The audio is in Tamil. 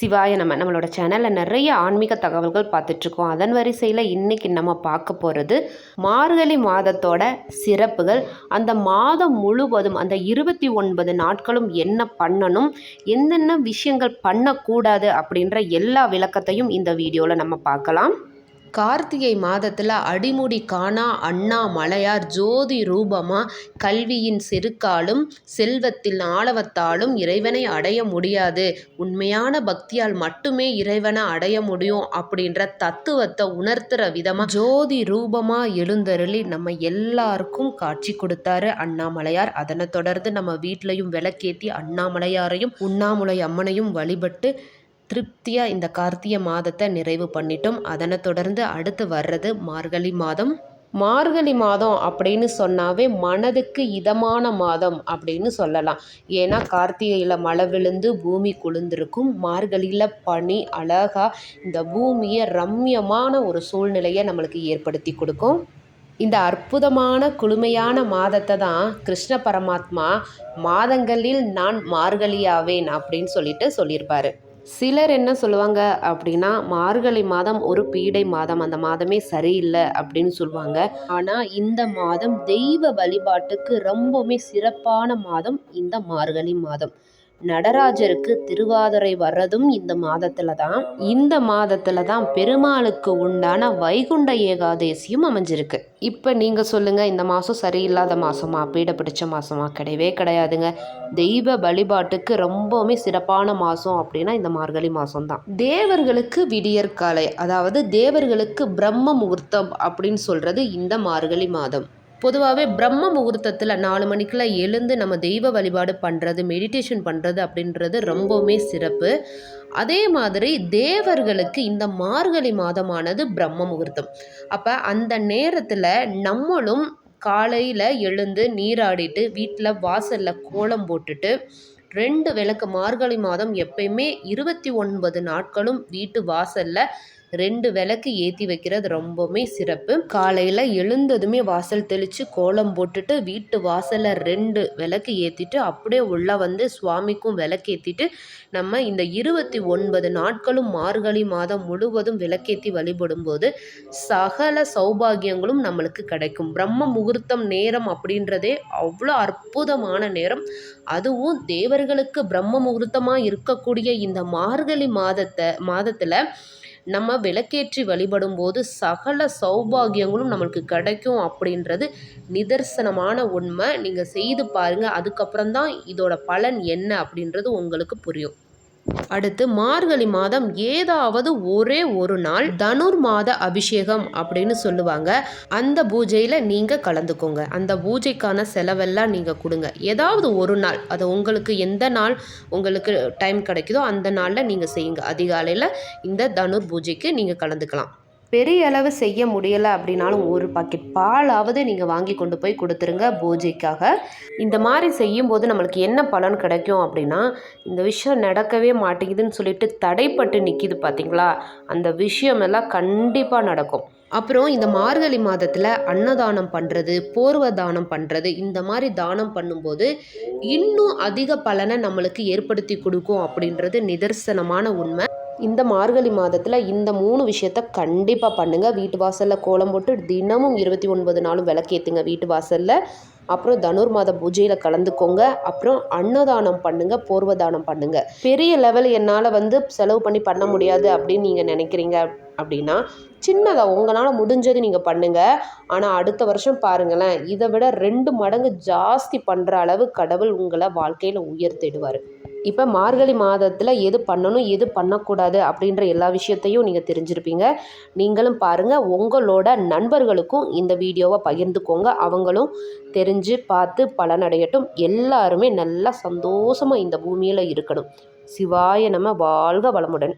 சிவாய நம்ம நம்மளோட சேனலில் நிறைய ஆன்மீக தகவல்கள் பார்த்துட்ருக்கோம். அதன் வரிசையில் இன்றைக்கி நம்ம பார்க்க போகிறது மார்கழி மாதத்தோட சிறப்புகள். அந்த மாதம் முழுவதும் அந்த இருபத்தி ஒன்பது நாட்களும் என்ன பண்ணணும் என்னென்ன விஷயங்கள் பண்ணக்கூடாது அப்படின்ற எல்லா விளக்கத்தையும் இந்த வீடியோவில் நம்ம பார்க்கலாம். கார்த்திகை மாதத்தில் அடிமுடி காணா அண்ணா மலையார் ஜோதி ரூபமாக கல்வியின் செருக்காலும் செல்வத்தில் ஆணவத்தாலும் இறைவனை அடைய முடியாது. உண்மையான பக்தியால் மட்டுமே இறைவனை அடைய முடியும் அப்படின்ற தத்துவத்தை உணர்த்துற விதமாக ஜோதி ரூபமாக எழுந்தருளி நம்ம எல்லாருக்கும் காட்சி கொடுத்தாரு அண்ணாமலையார் அதனை தொடர்ந்து நம்ம வீட்லையும் விளக்கேற்றி அண்ணாமலையாரையும் உண்ணாமுலை அம்மனையும் வழிபட்டு திருப்தியாக இந்த கார்த்திகை மாதத்தை நிறைவு பண்ணிட்டோம். அதனை தொடர்ந்து அடுத்து வர்றது மார்கழி மாதம். மார்கழி மாதம் அப்படின்னு சொன்னாவே மனதுக்கு இதமான மாதம் அப்படின்னு சொல்லலாம். ஏன்னா கார்த்திகையில் மழை விழுந்து பூமி குளிர்ந்திருக்கும். மார்கழியில் பனி அழகாக இந்த பூமியை ரம்யமான ஒரு சூழ்நிலையை நம்மளுக்கு ஏற்படுத்தி கொடுக்கும். இந்த அற்புதமான குளுமையான மாதத்தை தான் கிருஷ்ண பரமாத்மா மாதங்களில் நான் மார்கழியாவேன் அப்படின்னு சொல்லிட்டு சொல்லியிருப்பாரு. சிலர் என்ன சொல்லுவாங்க அப்படின்னா மார்கழி மாதம் ஒரு பீடை மாதம் அந்த மாதமே சரியில்லை அப்படின்னு சொல்லுவாங்க. ஆனால் இந்த மாதம் தெய்வ வழிபாட்டுக்கு ரொம்பவுமே சிறப்பான மாதம் இந்த மார்கழி மாதம். நடராஜருக்கு திருவாதிரை வர்றதும் இந்த மாதத்துல தான் இந்த மாதத்துல தான் பெருமாளுக்கு உண்டான வைகுண்ட ஏகாதேசியும் அமைஞ்சிருக்கு. இப்போ நீங்கள் சொல்லுங்கள் இந்த மாதம் சரியில்லாத மாதமா பீட பிடிச்ச மாதமா கிடையவே கிடையாதுங்க. தெய்வ வழிபாட்டுக்கு ரொம்பவுமே சிறப்பான மாதம் அப்படின்னா இந்த மார்கழி மாதம் தான் தேவர்களுக்கு விடியற்காலை அதாவது தேவர்களுக்கு பிரம்ம முகூர்த்தம் அப்படின்னு சொல்கிறது இந்த மார்கழி மாதம். பொதுவாகவே பிரம்ம முகூர்த்தத்தில் நாலு மணிக்கெலாம் எழுந்து நம்ம தெய்வ வழிபாடு பண்ணுறது மெடிடேஷன் பண்ணுறது அப்படின்றது ரொம்பவுமே சிறப்பு. அதே மாதிரி தேவர்களுக்கு இந்த மார்கழி மாதமானது பிரம்ம முகூர்த்தம். அப்போ அந்த நேரத்தில் நம்மளும் காலையில் எழுந்து நீராடிட்டு வீட்டில் வாசலில் கோலம் போட்டுட்டு ரெண்டு விளக்கு மார்கழி மாதம் எப்பயுமே இருபத்தி ஒன்பது நாட்களும் வீட்டு வாசலில் ரெண்டு விளக்கு ஏற்றி வைக்கிறது ரொம்பவுமே சிறப்பு. காலையில் எழுந்ததுமே வாசல் தெளித்து கோலம் போட்டுட்டு வீட்டு வாசலில் ரெண்டு விளக்கு ஏற்றிட்டு அப்படியே உள்ளே வந்து சுவாமிக்கும் விளக்கு ஏற்றிட்டு நம்ம இந்த இருபத்தி ஒன்பது நாட்களும் மார்கழி மாதம் முழுவதும் விளக்கேற்றி வழிபடும் போது சகல சௌபாகியங்களும் நம்மளுக்கு கிடைக்கும். பிரம்ம முகூர்த்தம் நேரம் அப்படின்றதே அவ்வளோ அற்புதமான நேரம். அதுவும் தேவர்களுக்கு பிரம்ம முகூர்த்தமாக இருக்கக்கூடிய இந்த மார்கழி மாதத்தை மாதத்தில் நம்ம விளக்கேற்றி வழிபடும் போது சகல சௌபாகியங்களும் நம்மளுக்கு கிடைக்கும் அப்படின்றது நிதர்சனமான உண்மை. நீங்கள் செய்து பாருங்கள் அதுக்கப்புறம் தான் இதோட பலன் என்ன அப்படின்றது உங்களுக்கு புரியும். அடுத்து மார்கழி மாதம் ஏதாவது ஒரே ஒரு நாள் தனுர் மாத அபிஷேகம் அப்படின்னு சொல்லுவாங்க. அந்த பூஜையில் நீங்கள் கலந்துக்கோங்க. அந்த பூஜைக்கான செலவெல்லாம் நீங்கள் கொடுங்க. ஏதாவது ஒரு நாள் அது உங்களுக்கு எந்த நாள் உங்களுக்கு டைம் கிடைக்குதோ அந்த நாளில் நீங்கள் செய்யுங்க. அதிகாலையில் இந்த தனுர் பூஜைக்கு நீங்கள் கலந்துக்கலாம். பெரிய அளவு செய்ய முடியலை அப்படின்னாலும் ஒரு பாக்கெட் பாலாவது நீங்கள் வாங்கி கொண்டு போய் கொடுத்துருங்க பூஜைக்காக. இந்த மாதிரி செய்யும்போது நம்மளுக்கு என்ன பலன் கிடைக்கும் அப்படின்னா இந்த விஷயம் நடக்கவே மாட்டேங்குதுன்னு சொல்லிட்டு தடைப்பட்டு நிற்கிது பார்த்தீங்களா அந்த விஷயம் எல்லாம் கண்டிப்பாக நடக்கும். அப்புறம் இந்த மார்கழி மாதத்தில் அன்னதானம் பண்ணுறது போர்வ தானம் பண்ணுறது இந்த மாதிரி தானம் பண்ணும்போது இன்னும் அதிக பலனை நம்மளுக்கு ஏற்படுத்தி கொடுக்கும் அப்படின்றது நிதர்சனமான உண்மை. இந்த மார்கழி மாதத்தில் இந்த மூணு விஷயத்த கண்டிப்பாக பண்ணுங்கள் வீட்டு வாசலில் கோலம் போட்டு தினமும் இருபத்தி ஒன்பது நாளும் விளக்கேற்றுங்க வீட்டு வாசலில். அப்புறம் தனுர் மாத பூஜையில் கலந்துக்கோங்க. அப்புறம் அன்னதானம் பண்ணுங்கள் போர்வதானம் பண்ணுங்கள் பெரிய லெவல் என்னால் வந்து செலவு பண்ணி பண்ண முடியாது அப்படின்னு நீங்கள் நினைக்கிறீங்க அப்படின்னா சின்னதாக உங்களால் முடிஞ்சது நீங்கள் பண்ணுங்கள் ஆனால் அடுத்த வருஷம் பாருங்களேன் இதை விட ரெண்டு மடங்கு ஜாஸ்தி பண்ணுற அளவு கடவுள் உங்களை வாழ்க்கையில் உயர்த்திடுவார். இப்போ மார்கழி மாதத்தில் எது பண்ணணும் எது பண்ணக்கூடாது அப்படின்ற எல்லா விஷயத்தையும் நீங்கள் தெரிஞ்சிருப்பீங்க. நீங்களும் பாருங்கள் உங்களோட நண்பர்களுக்கும் இந்த வீடியோவை பகிர்ந்துக்கோங்க. அவங்களும் தெரிஞ்சு பார்த்து பலனடையட்டும். எல்லாருமே நல்லா சந்தோஷமாக இந்த பூமியில் இருக்கணும். சிவாய நம்ம வாழ்க வளமுடன்.